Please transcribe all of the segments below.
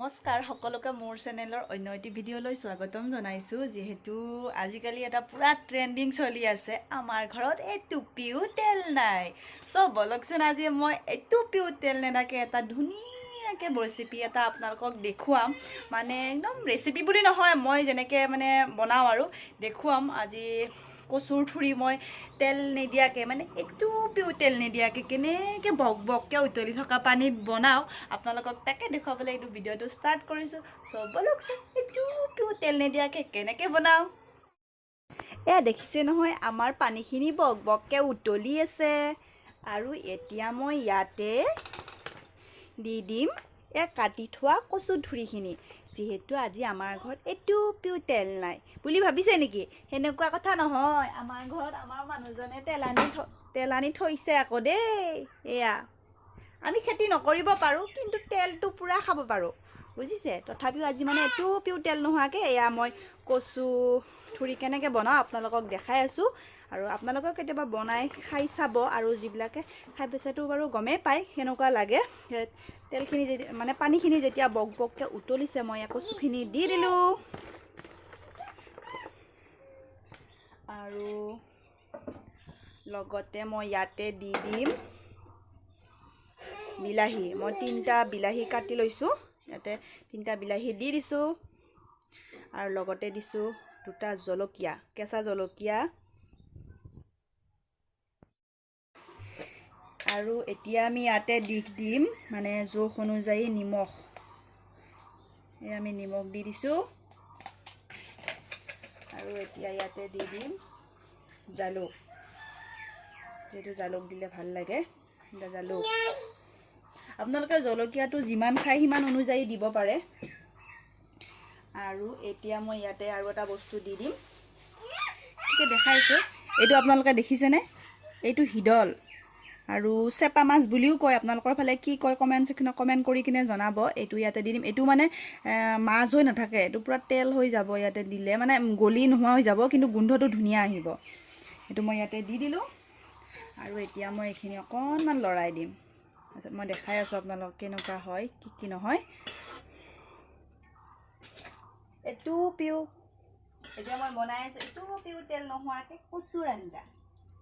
নমস্কাৰ সকলোকে মোৰ চেনেলৰ অন্য এটি ভিডিঅ'লৈ স্বাগতম জনাইছোঁ যিহেতু আজিকালি এটা পূৰা ট্ৰেণ্ডিং চলি আছে। আমাৰ ঘৰত এটুপিও তেল নাই। চ' বলকচোন আজি মই এটুপিও তেল নেদাকে এটা ধুনীয়াকৈ ৰেচিপি এটা আপোনালোকক দেখুৱাম। মানে একদম ৰেচিপি বুলি নহয় মই যেনেকৈ মানে বনাওঁ আৰু দেখুৱাম। আজি কচুৰ ঠুৰি মই তেল নিদিয়াকৈ মানে এটুপিও তেল নিদিয়াকৈ কেনেকৈ বক বককৈ উতলি থকা পানীত বনাওঁ আপোনালোকক তাকে দেখুৱাবলৈ এইটো ভিডিঅ'টো ষ্টাৰ্ট কৰিছোঁ। চ' ব'লকচোন এটুপিও তেল নিদিয়াকৈ কেনেকৈ বনাওঁ? এয়া দেখিছে নহয় আমাৰ পানীখিনি বক বককৈ উতলি আছে। আৰু এতিয়া মই ইয়াতে দি দিম এয়া কাটি থোৱা কচু ধুৰিখিনি। যিহেতু আজি আমাৰ ঘৰত এটুপিও তেল নাই। বুলি ভাবিছে নেকি? সেনেকুৱা কথা নহয়। আমাৰ ঘৰত আমাৰ মানুহজনে তেল আনি তেল আনি থৈছে আকৌ দেই। এয়া। আমি খেতি নকৰিব পাৰোঁ কিন্তু তেলটো পূৰা খাব পাৰোঁ। বুজিছে? তথাপিও আজি মানে এটুপিও তেল নোহোৱাকৈ এয়া মই কচু থুৰি কেনেকৈ বনাওঁ আপোনালোকক দেখাই আছোঁ। আৰু আপোনালোকেও কেতিয়াবা বনাই খাই চাব আৰু যিবিলাকে খাই পাইছেতো বাৰু গমেই পায় সেনেকুৱা লাগে। তেলখিনি মানে পানীখিনি যেতিয়া বক বককৈ উতলিছে মই আকৌ কচুখিনি দি দিলোঁ। আৰু লগতে মই ইয়াতে দি দিম বিলাহী। মই তিনিটা বিলাহী কাটি লৈছোঁ। ইয়াতে তিনিটা বিলাহী দি দিছোঁ। আৰু লগতে দিছোঁ দুটা জলকীয়া কেঁচা জলকীয়া। আৰু এতিয়া আমি ইয়াতে দি দিম মানে জোখ অনুযায়ী নিমখ। এই আমি নিমখ দি দিছোঁ। আৰু এতিয়া ইয়াতে দি দিম জালুক। যিহেতু জালুক দিলে ভাল লাগে জালুক। আপোনালোকে জলকীয়াটো যিমান খায় সিমান অনুযায়ী দিব পাৰে। আৰু এতিয়া মই ইয়াতে আৰু এটা বস্তু দি দিম। দেখাইছোঁ। এইটো আপোনালোকে দেখিছেনে? এইটো শিদল আৰু চেপা মাছ বুলিও কয়। আপোনালোকৰ ফালে কি কয় কমেণ্ট ছেকশ্যনত কমেণ্ট কৰি কিনে জনাব। এইটো ইয়াতে দি দিম। এইটো মানে মাছ হৈ নাথাকে। এইটো পূৰা তেল হৈ যাব ইয়াতে দিলে। মানে গলি নোহোৱা হৈ যাব কিন্তু গোন্ধটো ধুনীয়া আহিব। এইটো মই ইয়াতে দি দিলোঁ। আৰু এতিয়া মই এইখিনি অকণমান লৰাই দিম। তাৰপিছত মই দেখাই আছোঁ আপোনালোকক কেনেকুৱা হয় কি কি নহয়। এইটো পিউ। এতিয়া মই বনাই আছোঁ। এইটো পিউ তেল নোহোৱাকৈ কচুৰ আঞ্জা।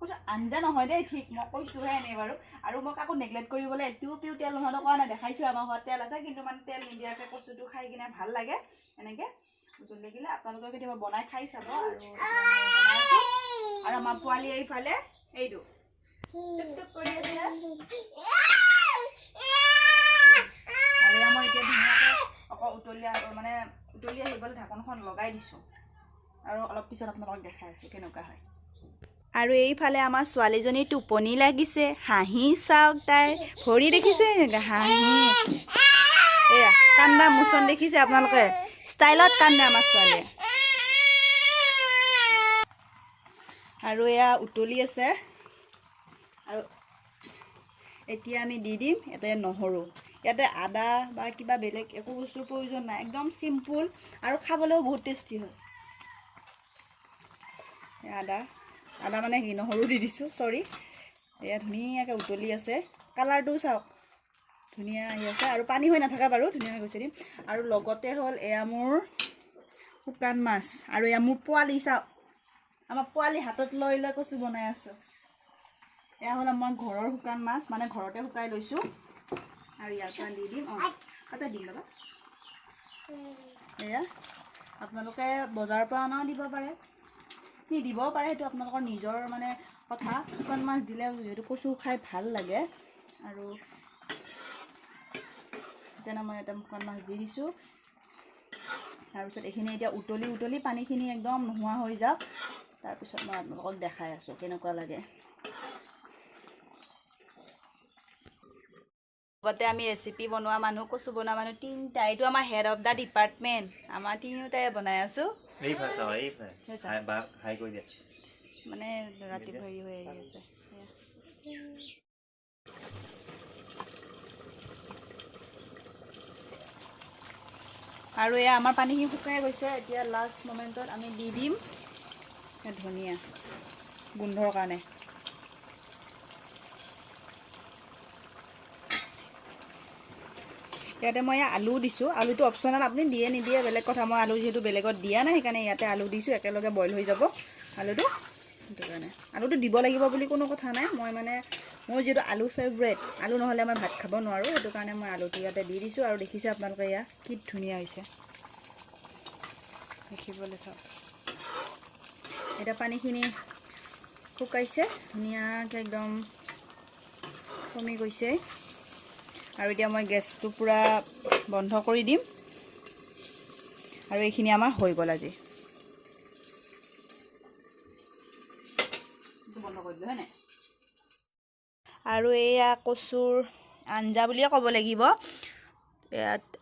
কচুৰ আঞ্জা নহয় দেই ঠিক মই কৈছোঁহে এনেই বাৰু। আৰু মই কাকো নেগলেক্ট কৰিবলৈ এইটো পিউ তেল নোহোৱাটো কাৰণে দেখাইছোঁ আমাৰ ঘৰত তেল আছে কিন্তু মানে তেল নিদিয়াকৈ কচুটো খাই কিনে ভাল লাগে এনেকৈ। উতলি গ'লে আপোনালোকে কেতিয়াবা বনাই খাই চাব আৰু আমাৰ পোৱালি এইফালে এইটো। মানে উতলি আহিবলৈ ঢাকনখন লগাই দিছোঁ। আৰু অলপ পিছত আপোনালোকক দেখাই আছোঁ কেনেকুৱা হয়। আৰু এইফালে আমাৰ ছোৱালীজনী টোপনি লাগিছে। হাঁহি চাওক তাই। ভৰি দেখিছে? হাঁহি। কান্দা মোচন দেখিছে আপোনালোকে? ষ্টাইলত কান্দে আমাৰ ছোৱালীয়ে। আৰু এয়া উতলি আছে। আৰু এতিয়া আমি দি দিম ইয়াতে নহৰু। ইয়াতে আদা বা কিবা বেলেগ একো বস্তুৰ প্ৰয়োজন নাই। একদম চিম্পুল আৰু খাবলৈও বহুত টেষ্টি হয়। আদা। আদা মানে কি নহৰু দি দিছোঁ চৰি এয়া ধুনীয়াকৈ উতলি আছে। কালাৰটোও চাওক। ধুনীয়া আহি আছে। আৰু পানী হৈ নাথাকা বাৰু ধুনীয়াকৈ গুচাই দিম। আৰু লগতে হ'ল এয়া মোৰ শুকান মাছ। আৰু এয়া মোৰ পোৱালি চাওক। আমাৰ পোৱালি হাতত লৈ লৈ কচু বনাই আছোঁ। এয়া হ'ল আমাৰ ঘৰৰ শুকান মাছ মানে ঘৰতে শুকাই লৈছোঁ। আৰু ইয়াৰ পৰা দি দিম। অঁ তাতে দিম ৰ'বা। এয়া আপোনালোকে বজাৰৰ পৰা অনাও দিব পাৰে। নিদিবও পাৰে সেইটো আপোনালোকৰ নিজৰ মানে কথা। শুকান মাছ দিলে যিহেতু কচু খাই ভাল লাগে। আৰু সেইকাৰণে মই এটা শুকান মাছ দি দিছোঁ। তাৰপিছত এইখিনি এতিয়া উতলি উতলি পানীখিনি একদম নোহোৱা হৈ যাওক। তাৰপিছত মই আপোনালোকক দেখাই আছোঁ কেনেকুৱা লাগে। আগতে আমি ৰেচিপি বনোৱা মানুহ কচু বনোৱা মানুহ তিনিটা এইটো আমাৰ হেড অফ দ্য ডিপাৰ্টমেণ্ট আমাৰ তিনিওটাই বনাই আছোঁ। হাই কৰি দিয়া মানে ৰাতিপুৱা হেৰি হৈ আহি আছে। আৰু এয়া আমাৰ পানীখিনি শুকাই গৈছে এতিয়া লাষ্ট মমেণ্টত আমি দি দিম। ধনিয়া। গোন্ধৰ কাৰণে। ইয়াতে মই আলু দিছোঁ। আলুটো অপশ্যনেল আপুনি দিয়ে, নিদিয়ে, বেলেগ কথা। মই আলু যিহেতু বেলেগত দিয়া নাই, সেইকাৰণে ইয়াতে আলু দিছোঁ, একেলগে বইল হৈ যাব আলুটো। সেইটো কাৰণে। আলুটো দিব লাগিব বুলি কোনো কথা নাই। মই মানে মোৰ যিহেতু আলু ফেভৰেট আলু নহ'লে মই ভাত খাব নোৱাৰোঁ। সেইটো কাৰণে মই আলুটো ইয়াতে দি দিছোঁ আৰু দেখিছে আপোনালোকে এয়া কি ধুনীয়া হৈছে। দেখিবলৈ চাওক। এতিয়া পানীখিনি শুকাইছে, ধুনীয়াকৈ একদম কমি গৈছে। আৰু এতিয়া মই গেছটো পূৰা বন্ধ কৰি দিম। আৰু এইখিনি আমাৰ হৈ গ'ল আজি। আৰু এয়া কচুৰ আঞ্জা বুলিয়ে ক'ব লাগিব।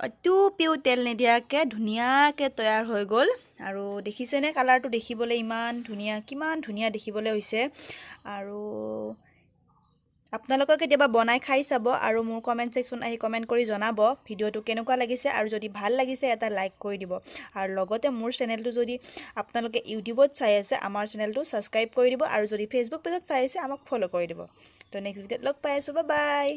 অত্যু পিও তেল নিদিয়াকৈ ধুনীয়াকৈ তৈয়াৰ হৈ গ'ল। আৰু দেখিছেনে কালাৰটো দেখিবলৈ ইমান ধুনীয়া কিমান ধুনীয়া দেখিবলৈ হৈছে। আৰু আপোনালোকে কেতিয়াবা বনাই খাই চাব আৰু মোৰ কমেণ্ট ছেকশ্যন আহি কমেণ্ট কৰি জনাব ভিডিঅ'টো কেনেকুৱা লাগিছে আৰু যদি ভাল লাগিছে এটা লাইক কৰি দিব। আৰু লগতে মোৰ চেনেলটো যদি আপোনালোকে ইউটিউবত চাই আছে আমাৰ চেনেলটো ছাবস্ক্ৰাইব কৰি দিব আৰু যদি ফেচবুক পেজত চাই আছে আমাক ফ'ল' কৰি দিব। তো নেক্সট ভিডিঅ'ত লগ পাই আছোঁ বাই